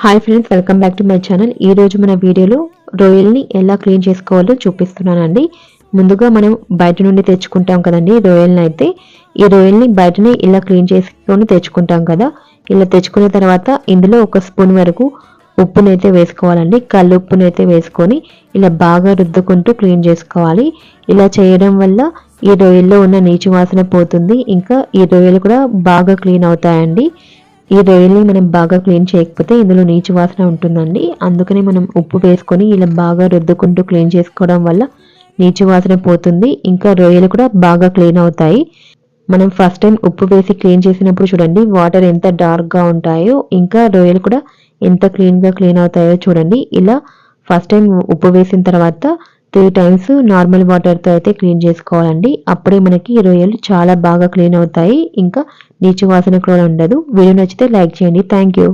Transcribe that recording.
Hi friends welcome back to my channel ఈ రోజు మన వీడియోలో రొయ్యల్ని ఎలా క్లీన్ చేసుకోవాలో చూపిస్తున్నానండి. ముందుగా మనం బయట నుండి తెచ్చుకుంటాం కదండి రొయ్యల్ని అయితే. ఈ రొయ్యల్ని బయటనే ఇలా క్లీన్ చేసుకొని తెచ్చుకుంటాం కదా. ఇలా తెచ్చుకున్న తర్వాత ఇందులో ఒక స్పూన్ వరకు ఉప్పునైతే వేసుకోవాలండి. కళ్ళు ఉప్పునైతే వేసుకొని ఇలా బాగా రుద్దుకుంటూ క్లీన్ చేసుకోవాలి. ఇలా చేయడం వల్ల ఈ రొయ్యల్లో ఉన్న నీచు వాసన పోతుంది. ఇంకా ఈ రొయ్యలు కూడా బాగా క్లీన్ అవుతాయండి. ఈ రొయ్యల్ని మనం బాగా క్లీన్ చేయకపోతే ఇందులో నీచు వాసన ఉంటుందండి. అందుకని మనం ఉప్పు వేసుకొని ఇలా బాగా రుద్దుకుంటూ క్లీన్ చేసుకోవడం వల్ల నీచు వాసన పోతుంది. ఇంకా రొయ్యలు కూడా బాగా క్లీన్ అవుతాయి. మనం ఫస్ట్ టైం ఉప్పు వేసి క్లీన్ చేసినప్పుడు చూడండి వాటర్ ఎంత డార్క్గా ఉంటాయో ఇంకా రొయ్యలు కూడా ఎంత క్లీన్గా క్లీన్ అవుతాయో చూడండి. ఇలా ఫస్ట్ టైం ఉప్పు వేసిన తర్వాత త్రీ టైమ్స్ నార్మల్ వాటర్తో అయితే క్లీన్ చేసుకోవాలండి. అప్పుడే మనకి ఈ రొయ్యలు చాలా బాగా క్లీన్ అవుతాయి. ఇంకా నీచు వాసన కూడా ఉండదు. వీడియో నచ్చితే లైక్ చేయండి. Thank you.